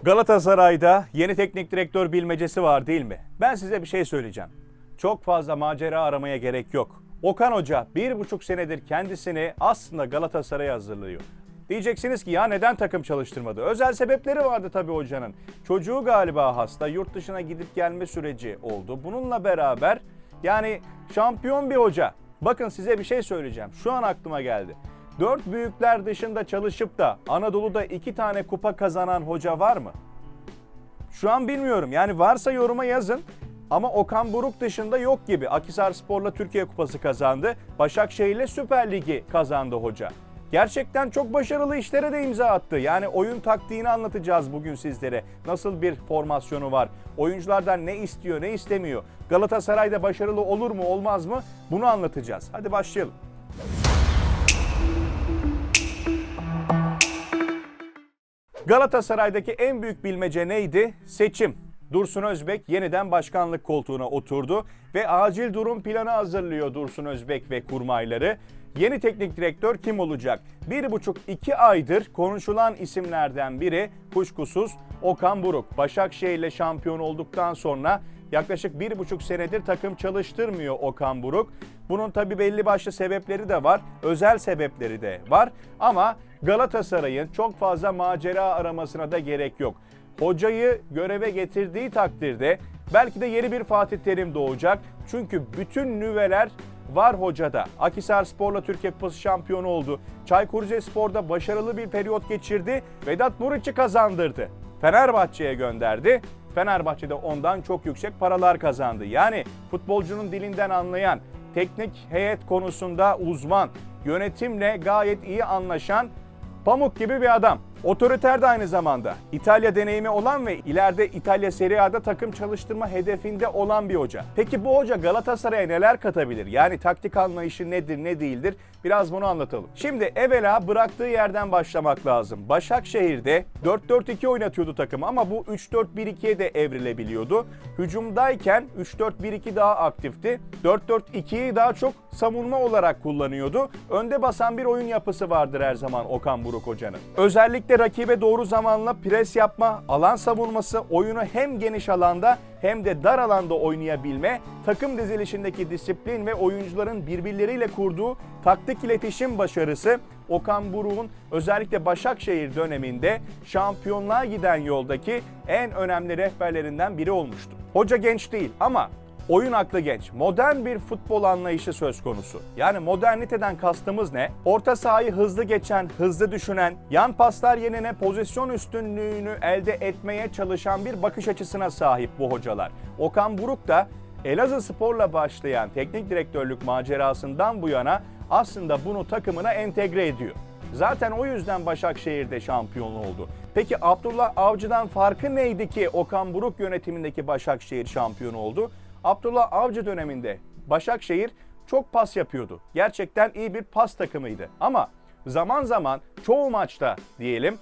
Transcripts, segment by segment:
Galatasaray'da yeni teknik direktör bilmecesi var değil mi? Ben size bir şey söyleyeceğim. Çok fazla macera aramaya gerek yok. Okan Hoca bir buçuk senedir kendisini aslında Galatasaray'a hazırlıyor. Diyeceksiniz ki ya neden takım çalıştırmadı? Özel sebepleri vardı tabii hocanın. Çocuğu galiba hasta, yurt dışına gidip gelme süreci oldu. Bununla beraber yani şampiyon bir hoca. Bakın size bir şey söyleyeceğim. Şu an aklıma geldi. Dört büyükler dışında çalışıp da Anadolu'da iki tane kupa kazanan hoca var mı? Şu an bilmiyorum. Yani varsa yoruma yazın. Ama Okan Buruk dışında yok gibi. Akisar Spor'la Türkiye Kupası kazandı. Başakşehir'le Süper Ligi kazandı hoca. Gerçekten çok başarılı işlere de imza attı. Yani oyun taktiğini anlatacağız bugün sizlere. Nasıl bir formasyonu var? Oyunculardan ne istiyor, ne istemiyor? Galatasaray'da başarılı olur mu, olmaz mı? Bunu anlatacağız. Hadi başlayalım. Galatasaray'daki en büyük bilmece neydi? Seçim. Dursun Özbek yeniden başkanlık koltuğuna oturdu ve acil durum planı hazırlıyor Dursun Özbek ve kurmayları. Yeni teknik direktör kim olacak? Bir buçuk iki aydır konuşulan isimlerden biri kuşkusuz Okan Buruk. Başakşehir'le şampiyon olduktan sonra yaklaşık bir buçuk senedir takım çalıştırmıyor Okan Buruk. Bunun tabi belli başlı sebepleri de var, özel sebepleri de var. Ama Galatasaray'ın çok fazla macera aramasına da gerek yok. Hocayı göreve getirdiği takdirde belki de yeni bir Fatih Terim doğacak. Çünkü bütün nüveler var hocada. Akisar Spor'la Türkiye Kupası şampiyonu oldu. Çaykur Rizespor'da başarılı bir periyot geçirdi. Vedat Muriç'i kazandırdı. Fenerbahçe'ye gönderdi. Fenerbahçe'de ondan çok yüksek paralar kazandı. Yani futbolcunun dilinden anlayan, teknik heyet konusunda uzman, yönetimle gayet iyi anlaşan Pamuk gibi bir adam. Otoriter de aynı zamanda. İtalya deneyimi olan ve ileride İtalya Serie A'da takım çalıştırma hedefinde olan bir hoca. Peki bu hoca Galatasaray'a neler katabilir? Yani taktik anlayışı nedir, ne değildir? Biraz bunu anlatalım. Şimdi evvela bıraktığı yerden başlamak lazım. Başakşehir'de 4-4-2 oynatıyordu takımı ama bu 3-4-1-2'ye de evrilebiliyordu. Hücumdayken 3-4-1-2 daha aktifti. 4-4-2'yi daha çok savunma olarak kullanıyordu. Önde basan bir oyun yapısı vardır her zaman Okan Buruk hocanın. Özellikle rakibe doğru zamanla pres yapma, alan savunması, oyunu hem geniş alanda hem de dar alanda oynayabilme, takım dizilişindeki disiplin ve oyuncuların birbirleriyle kurduğu taktik iletişim başarısı Okan Buruk'un özellikle Başakşehir döneminde şampiyonluğa giden yoldaki en önemli rehberlerinden biri olmuştu. Hoca genç değil ama Oyun aklı genç. Modern bir futbol anlayışı söz konusu. Yani moderniteden kastımız ne? Orta sahayı hızlı geçen, hızlı düşünen, yan paslar yerine pozisyon üstünlüğünü elde etmeye çalışan bir bakış açısına sahip bu hocalar. Okan Buruk da Elazığ Spor'la başlayan teknik direktörlük macerasından bu yana aslında bunu takımına entegre ediyor. Zaten o yüzden Başakşehir'de şampiyon oldu. Peki Abdullah Avcı'dan farkı neydi ki Okan Buruk yönetimindeki Başakşehir şampiyon oldu? Abdullah Avcı döneminde Başakşehir çok pas yapıyordu. Gerçekten iyi bir pas takımıydı. Ama zaman zaman çoğu maçta diyelim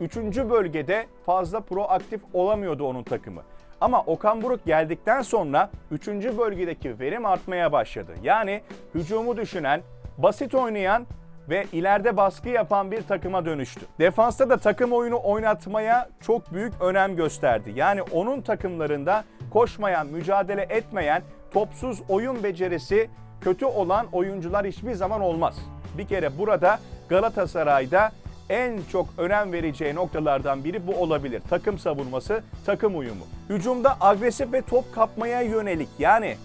3. bölgede fazla proaktif olamıyordu onun takımı. Ama Okan Buruk geldikten sonra 3. bölgedeki verim artmaya başladı. Yani hücumu düşünen, basit oynayan ve ileride baskı yapan bir takıma dönüştü. Defansta da takım oyunu oynatmaya çok büyük önem gösterdi. Yani onun takımlarında koşmayan, mücadele etmeyen, topsuz oyun becerisi kötü olan oyuncular hiçbir zaman olmaz. Bir kere burada Galatasaray'da en çok önem vereceği noktalardan biri bu olabilir. Takım savunması, takım uyumu. Hücumda agresif ve top kapmaya yönelik yani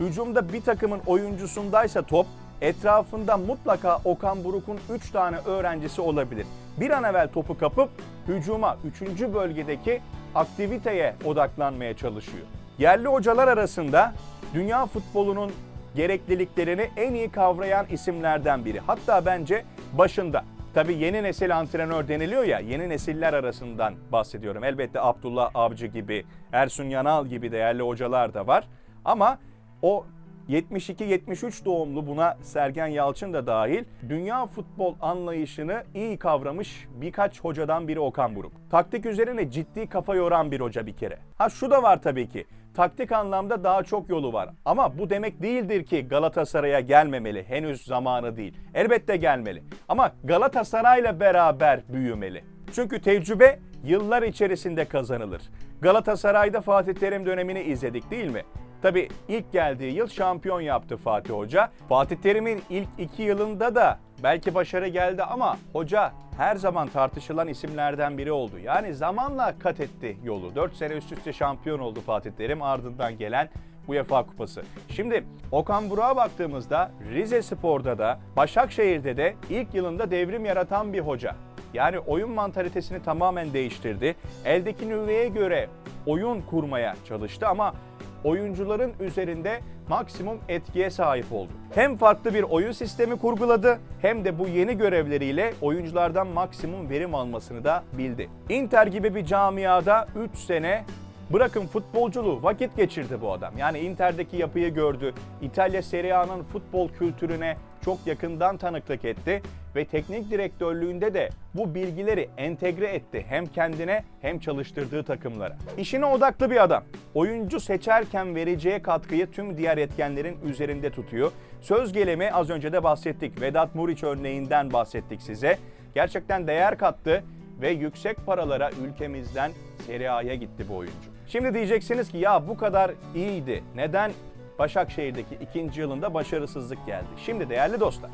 hücumda bir takımın oyuncusundaysa top etrafında mutlaka Okan Buruk'un 3 tane öğrencisi olabilir. Bir an evvel topu kapıp hücuma 3. bölgedeki aktiviteye odaklanmaya çalışıyor. Yerli hocalar arasında dünya futbolunun gerekliliklerini en iyi kavrayan isimlerden biri. Hatta bence başında. Tabii yeni nesil antrenör deniliyor ya, yeni nesiller arasından bahsediyorum. Elbette Abdullah Avcı gibi, Ersun Yanal gibi değerli hocalar da var. Ama o 72-73 doğumlu buna Sergen Yalçın da dahil dünya futbol anlayışını iyi kavramış birkaç hocadan biri Okan Buruk. Taktik üzerine ciddi kafa yoran bir hoca bir kere. Ha şu da var tabii ki. Taktik anlamda daha çok yolu var. Ama bu demek değildir ki Galatasaray'a gelmemeli. Henüz zamanı değil. Elbette gelmeli. Ama Galatasaray'la beraber büyümeli. Çünkü tecrübe yıllar içerisinde kazanılır. Galatasaray'da Fatih Terim dönemini izledik değil mi? Tabi ilk geldiği yıl şampiyon yaptı Fatih Hoca. Fatih Terim'in ilk iki yılında da belki başarı geldi ama hoca her zaman tartışılan isimlerden biri oldu. Yani zamanla kat etti yolu. 4 sene üst üste şampiyon oldu Fatih Terim ardından gelen UEFA Kupası. Şimdi Okan Burak'a baktığımızda Rize Spor'da da Başakşehir'de de ilk yılında devrim yaratan bir hoca. Yani oyun mantalitesini tamamen değiştirdi. Eldeki nüveye göre oyun kurmaya çalıştı ama oyuncuların üzerinde maksimum etkiye sahip oldu. Hem farklı bir oyun sistemi kurguladı hem de bu yeni görevleriyle oyunculardan maksimum verim almasını da bildi. Inter gibi bir camiada 3 sene Bırakın futbolculuğu vakit geçirdi bu adam. Yani Inter'deki yapıyı gördü. İtalya Serie A'nın futbol kültürüne çok yakından tanıklık etti ve teknik direktörlüğünde de bu bilgileri entegre etti hem kendine hem çalıştırdığı takımlara. İşine odaklı bir adam. Oyuncu seçerken vereceği katkıyı tüm diğer etkenlerin üzerinde tutuyor. Söz gelimi az önce de bahsettik. Vedat Muriç örneğinden bahsettik size. Gerçekten değer kattı ve yüksek paralara ülkemizden Serie A'ya gitti bu oyuncu. Şimdi diyeceksiniz ki ya bu kadar iyiydi. Neden Başakşehir'deki ikinci yılında başarısızlık geldi? Şimdi değerli dostlar,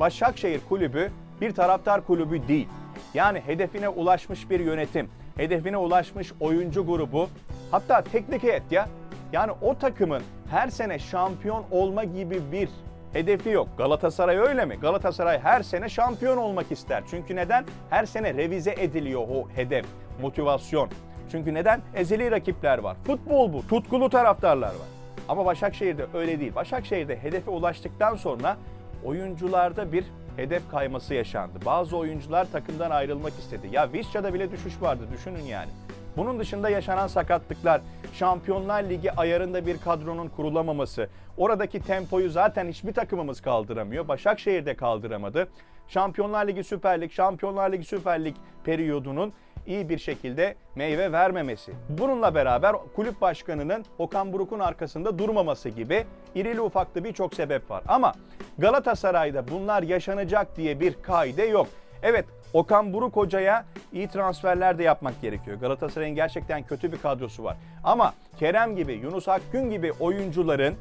Başakşehir kulübü bir taraftar kulübü değil. Yani hedefine ulaşmış bir yönetim, hedefine ulaşmış oyuncu grubu, hatta teknik heyet ya. Yani o takımın her sene şampiyon olma gibi bir hedefi yok. Galatasaray öyle mi? Galatasaray her sene şampiyon olmak ister. Çünkü neden? Her sene revize ediliyor o hedef, motivasyon. Çünkü neden? Ezeli rakipler var. Futbol bu. Tutkulu taraftarlar var. Ama Başakşehir'de öyle değil. Başakşehir'de hedefe ulaştıktan sonra oyuncularda bir hedef kayması yaşandı. Bazı oyuncular takımdan ayrılmak istedi. Ya Vişça'da bile düşüş vardı düşünün yani. Bunun dışında yaşanan sakatlıklar, Şampiyonlar Ligi ayarında bir kadronun kurulamaması, oradaki tempoyu zaten hiçbir takımımız kaldıramıyor. Başakşehir de kaldıramadı. Şampiyonlar Ligi Süper Lig, Şampiyonlar Ligi Süper Lig periyodunun iyi bir şekilde meyve vermemesi. Bununla beraber kulüp başkanının Okan Buruk'un arkasında durmaması gibi irili ufaklı birçok sebep var. Ama Galatasaray'da bunlar yaşanacak diye bir kaide yok. Evet Okan Buruk hocaya iyi transferler de yapmak gerekiyor. Galatasaray'ın gerçekten kötü bir kadrosu var. Ama Kerem gibi, Yunus Akgün gibi oyuncuların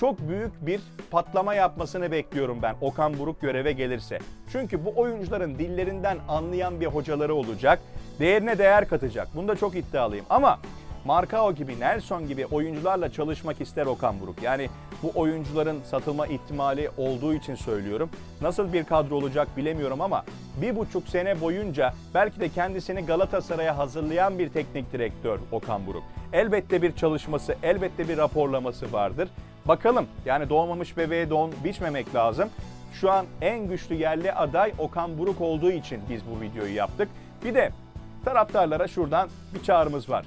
çok büyük bir patlama yapmasını bekliyorum ben Okan Buruk göreve gelirse. Çünkü bu oyuncuların dillerinden anlayan bir hocaları olacak. Değerine değer katacak. Bunda çok iddialıyım. Ama Marcao gibi, Nelson gibi oyuncularla çalışmak ister Okan Buruk. Yani bu oyuncuların satılma ihtimali olduğu için söylüyorum. Nasıl bir kadro olacak bilemiyorum ama bir buçuk sene boyunca belki de kendisini Galatasaray'a hazırlayan bir teknik direktör Okan Buruk. Elbette bir çalışması, elbette bir raporlaması vardır. Bakalım yani doğmamış bebeğe don biçmemek lazım. Şu an en güçlü yerli aday Okan Buruk olduğu için biz bu videoyu yaptık. Bir de taraftarlara şuradan bir çağrımız var.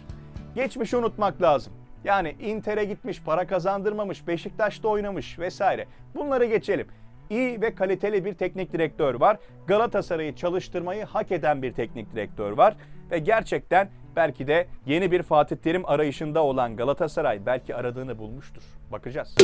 Geçmişi unutmak lazım. Yani Inter'e gitmiş, para kazandırmamış, Beşiktaş'ta oynamış vesaire. Bunları geçelim. İyi ve kaliteli bir teknik direktör var. Galatasaray'ı çalıştırmayı hak eden bir teknik direktör var. Ve gerçekten belki de yeni bir Fatih Terim arayışında olan Galatasaray belki aradığını bulmuştur. Bakacağız.